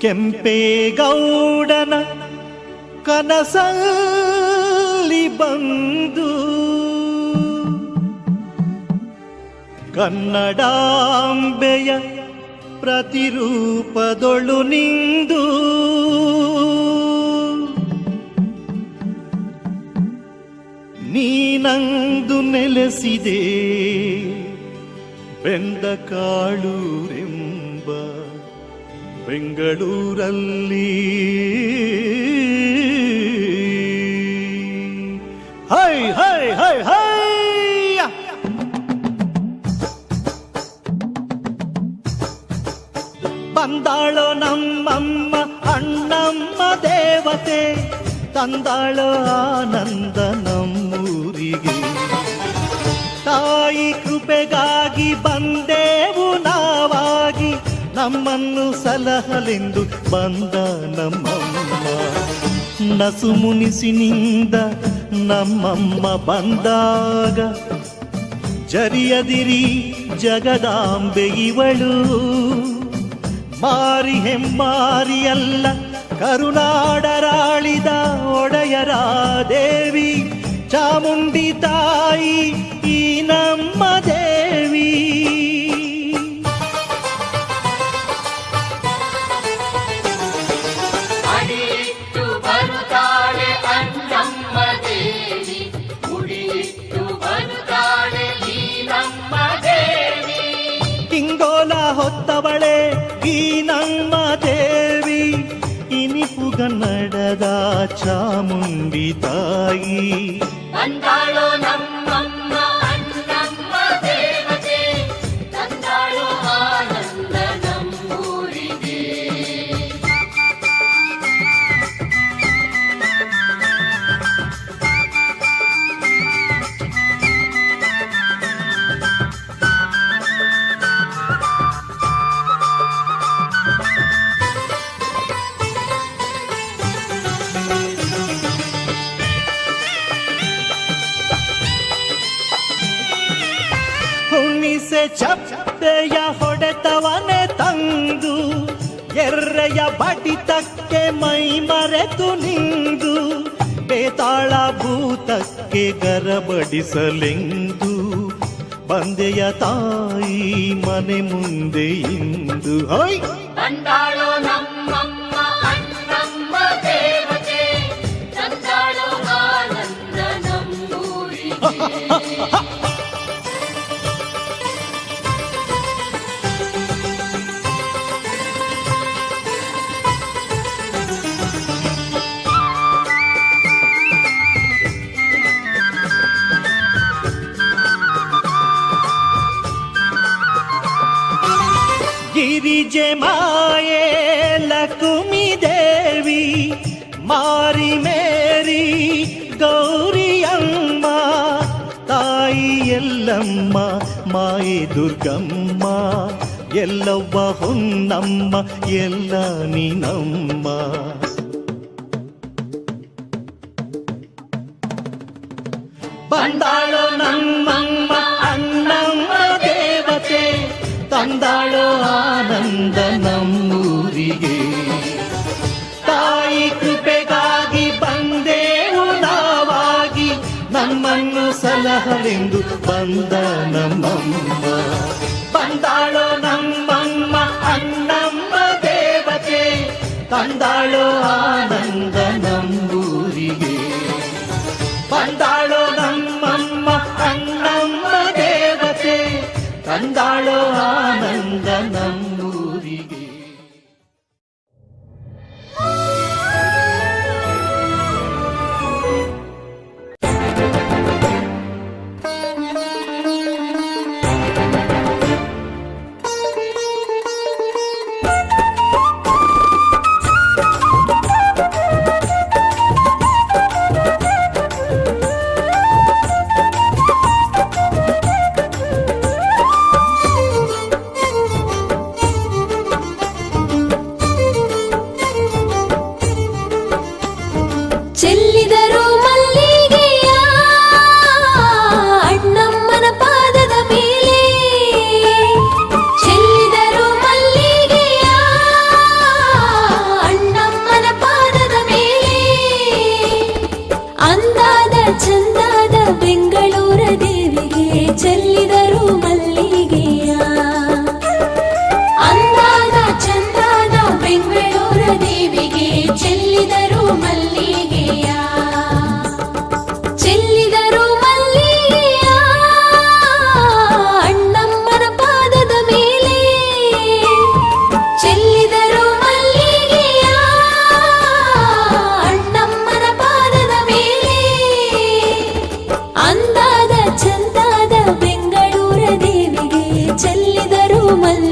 ಕೆಂಪೇಗೌಡನ ಕನಸಲ್ಲಿ ಬಂದು ಕನ್ನಡಾಂಬೆಯ ಪ್ರತಿರೂಪದೊಳು ನಿಂದು. ನೀನಂದು ನೆಲೆಸಿದೆ ಬೆಂದ ಕಾಳೂರೆಂಬ ಬೆಂಗಳೂರಲ್ಲಿ. ಹೈ ಹೈ ಹೈ ಹೈ ಬಂದಾಳೋ ನಮ್ಮಮ್ಮ, ಅಣ್ಣಮ್ಮ ದೇವತೆ. ತಂದಾಳೋ ಆನಂದ ನಮ್ಮೂರಿಗೆ. ತಾಯಿ ಕೃಪೆಗಾಗಿ ಬಂದೆವು ಸಲಹಲೆಂದು ಬಂದ ನಮ್ಮಮ್ಮ. ನಸು ಮುನಿಸಿನಿಂದ ನಮ್ಮಮ್ಮ ಬಂದಾಗ, ಜರಿಯದಿರಿ ಜಗದಾಂಬೆ ಇವಳು. ಮಾರಿ ಹೆಮ್ಮಾರಿಯಲ್ಲ ಕರುನಾಡರಾಳಿದ ಒಡೆಯರ ದೇವಿ, ಚಾಮುಂಡಿ ತಾಯಿ ಚಾಮುಂಡಿ ತಾಯಿ. ಬಂದಾಳೋ ನಮ್ಮಮ್ಮ ಹುಣ್ಣಿಸೆ ಚಪ್ಪೆಯ ಹೊಡೆತವನೆ ತಂದು, ಎರ್ರೆಯ ಬಡಿತಕ್ಕೆ ಮೈ ಮರೆತು ನಿಂದು, ಬೇತಾಳ ಭೂತಕ್ಕೆ ಗರಬಡಿಸಲೆಂದು, ಬಂದೆಯ ತಾಯಿ ಮನೆ ಮುಂದೆ ಇಂದು. ಹೊಯ್ ಗಿರಿಜೆ ಮಾಯೆ ಲಕುಮಿ ದೇವಿ ಮಾರಿ ಮೇರಿ ಗೌರಿಯಮ್ಮ ತಾಯಿ ಎಲ್ಲಮ್ಮ ಮಾಯೆ ದುರ್ಗಮ್ಮ ಎಲ್ಲವ್ವ ಹೊನ್ನಮ್ಮ ಎಲ್ಲ ನೀನಮ್ಮ ಬಂದಾಳೋ ಸಲಹಲೆಂದು ಬಂದ ನಮ್ಮಮ್ಮ ಬಂದಾಳೋ ನಮ್ಮಮ್ಮ ಅಣ್ಣಮ್ಮ ದೇವತೆ ತಂದಾಳೋ ಆನಂದ ನಮ್ಮೂರಿಗೆ ಬಂದಾಳೋ ನಮ್ಮಮ್ಮ ಅಣ್ಣಮ್ಮ ದೇವತೆ ತಂದಾಳೋ ಆನಂದ ನಮ್ಮೂರಿಗೆ when